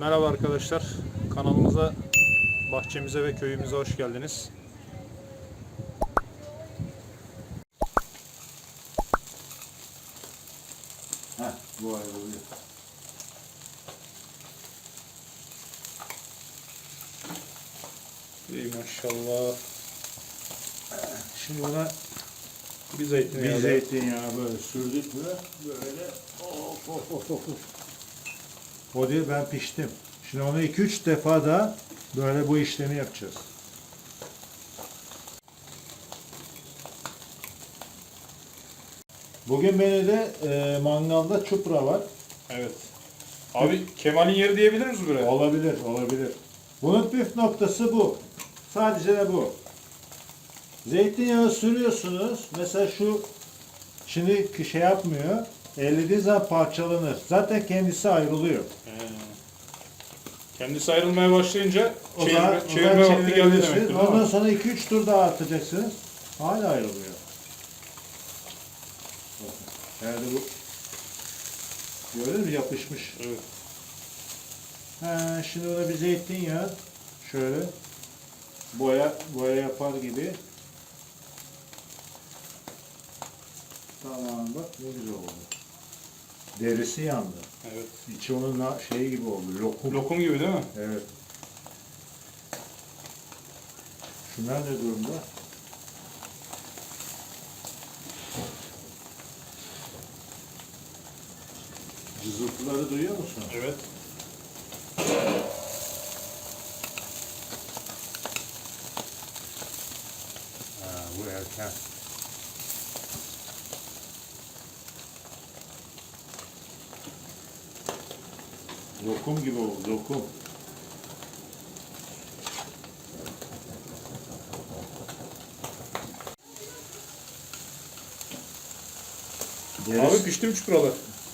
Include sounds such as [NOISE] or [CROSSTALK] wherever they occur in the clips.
Merhaba arkadaşlar. Kanalımıza, bahçemize ve köyümüze hoş geldiniz. Heh, bu ayrılıyor. İyi maşallah. Şimdi buna Bir zeytinyağı. bir zeytinyağı böyle sürdük mü böyle of of of of. O diyor ben piştim. Şimdi onu 2-3 defa da böyle bu işlemi yapacağız. Bugün menüde e, mangalda çupra var. Evet. Abi Kemal'in yeri diyebilir miyiz buraya? Olabilir, olabilir. Bunun püf noktası bu. Sadece de bu. Zeytinyağı sürüyorsunuz. Mesela şu şimdi şey yapmıyor. Ellediği zaman parçalanır. Zaten kendisi ayrılıyor. He. Kendisi ayrılmaya başlayınca O çevirme, zaman, o çevirme zaman vakti geldi çevirebilirsiniz. demektir değil Ondan mi? sonra 2-3 tur daha atacaksınız. Hala ayrılıyor. Bakın. Yani bu Gördün mü? Yapışmış. Evet. Ha, şimdi ona bir zeytinyağı şöyle boya boya yapar gibi. Tamam bak ne güzel oldu. Derisi yandı. Evet. İçi onun na- şeyi gibi oldu. Lokum. Lokum gibi değil mi? Evet. Şunlar ne durumda? Cızıltıları duyuyor musun? Evet. Ha, bu erken. Lokum gibi oldu, lokum. Derisi, Abi pişti mi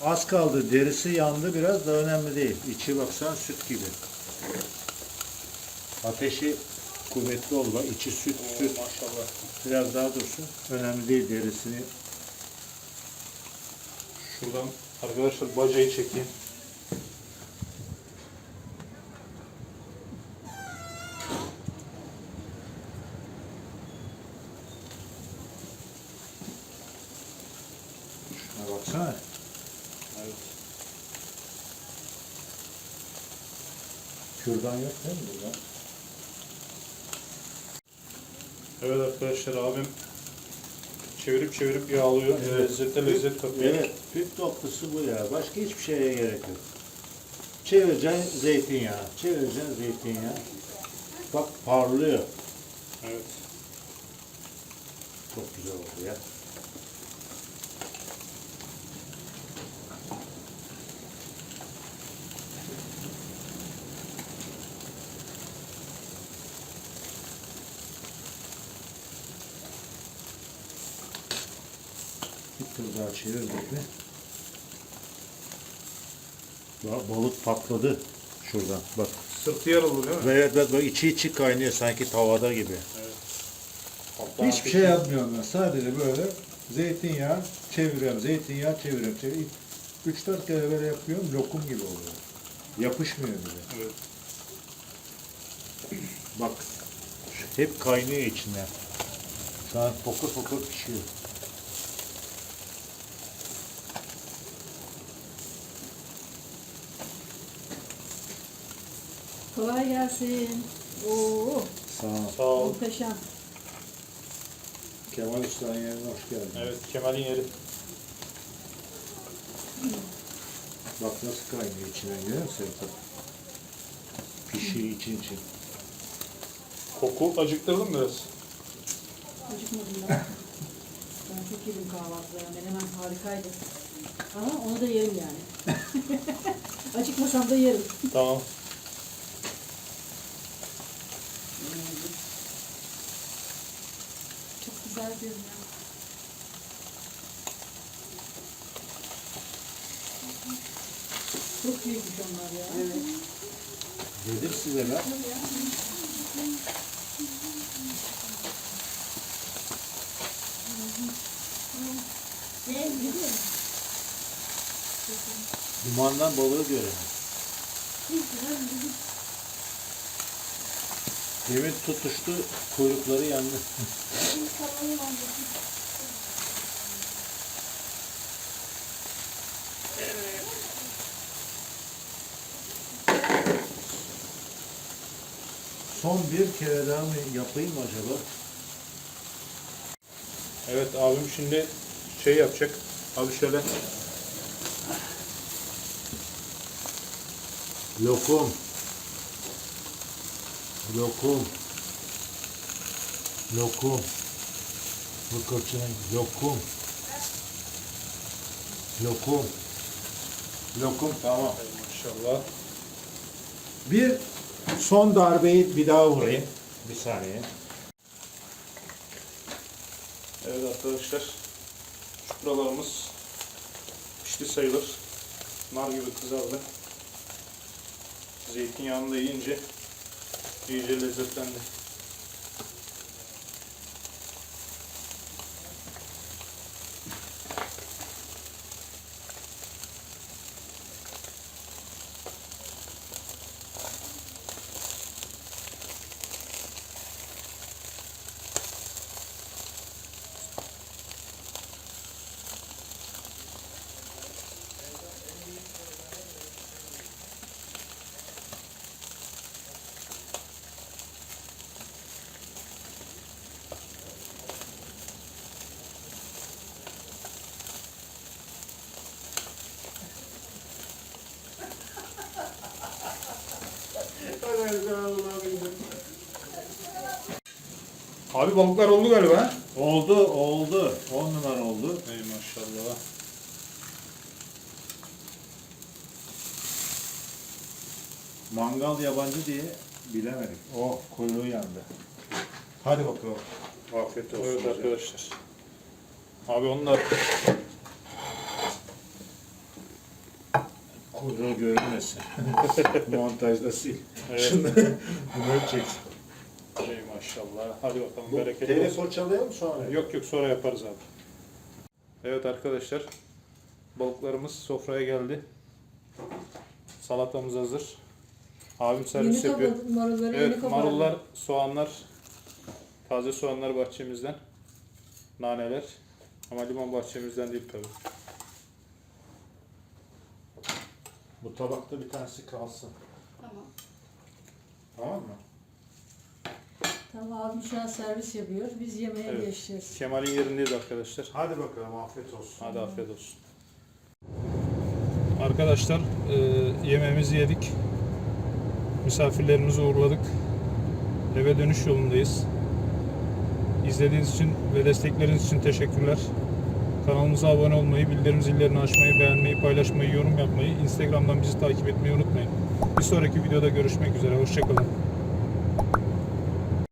az kaldı, derisi yandı biraz da önemli değil. İçi baksan süt gibi. Ateşi kuvvetli oldu, bak içi süt, süt. maşallah. Biraz daha dursun. Önemli değil derisini. Şuradan arkadaşlar bacayı çekeyim. Kürdan yok değil mi burada? Evet arkadaşlar abim çevirip çevirip yağlıyor. Evet. Lezzete lezzet katıyor. Evet, püf noktası bu ya. Başka hiçbir şeye gerek yok. Çevireceksin zeytinyağı, çevireceksin zeytinyağı. Bak parlıyor. Evet. Çok güzel oldu ya. Daha çevirdik mi? Bak, balık patladı şuradan. Bak. Sırtı yaralı değil mi? Evet, bak, bak içi içi kaynıyor sanki tavada gibi. Hatta Hiçbir şey yapmıyorum ben. Sadece böyle zeytinyağı çeviriyorum. Zeytinyağı çeviriyorum. çeviriyorum. 3-4 kere böyle yapıyorum. Lokum gibi oluyor. Yapışmıyor bile. Evet. Bak. şu Hep kaynıyor içinden. Şu an fokur fokur pişiyor. Kolay gelsin. Oo, Sağ ol. Sağ ol. muhteşem. Kemal Usta'nın yerine hoş geldin. Evet Kemal'in yeri. Bak nasıl kaynıyor içinden görüyor musun? Bak. Pişiyor için için. Koku acıktırdım biraz. Acıkmadım ben. Ben çok yedim kahvaltıda. Menemen harikaydı. Ama onu da yerim yani. [LAUGHS] Acıkmasam da yerim. Tamam. Çok güzel görünüyor. Çok büyükmüş onlar ya. Evet. Dedim size ben. Dumandan balığı göremez. Demir tutuştu, kuyrukları yandı. Son bir kere daha mı yapayım acaba? Evet abim şimdi şey yapacak. Abi şöyle Lokum. Lokum. Lokum. Bu koçun lokum. Lokum. Lokum tamam. maşallah. Bir son darbeyi bir daha vurayım. Bir saniye. Evet arkadaşlar. Çupralarımız pişti sayılır. Nar gibi kızardı. Zeytinyağını da yiyince Sí, yo les Abi balıklar oldu galiba. Oldu, oldu. 10 numara oldu. Ey maşallah. Mangal yabancı diye bilemedik. O kuyruğu yandı. Hadi bakalım. Afiyet olsun. Evet arkadaşlar. Abi onlar Kuyruğu görünmesin. [LAUGHS] Montajda sil. Evet. Şunları [LAUGHS] bunları çeksin. Ey maşallah. Hadi bakalım Bu bereketli olsun. fırçalayalım sonra. Yok yok sonra yaparız abi. Evet arkadaşlar. Balıklarımız sofraya geldi. Salatamız hazır. Abim servis Yeni yapıyor. marulları yeni Evet kapadı. marullar, soğanlar, taze soğanlar bahçemizden. Naneler. Ama limon bahçemizden değil tabii. Bu tabakta bir tanesi kalsın. Tamam. Tamam mı? Tamam abim şu an servis yapıyor. Biz yemeğe Evet. geçeceğiz. Kemal'in yerindeyiz arkadaşlar. Hadi bakalım afiyet olsun. Hadi afiyet olsun. Arkadaşlar e, yemeğimizi yedik. Misafirlerimizi uğurladık. Eve dönüş yolundayız. İzlediğiniz için ve destekleriniz için teşekkürler. Kanalımıza abone olmayı, bildirim zillerini açmayı, beğenmeyi, paylaşmayı, yorum yapmayı, Instagram'dan bizi takip etmeyi unutmayın. Bir sonraki videoda görüşmek üzere. Hoşçakalın.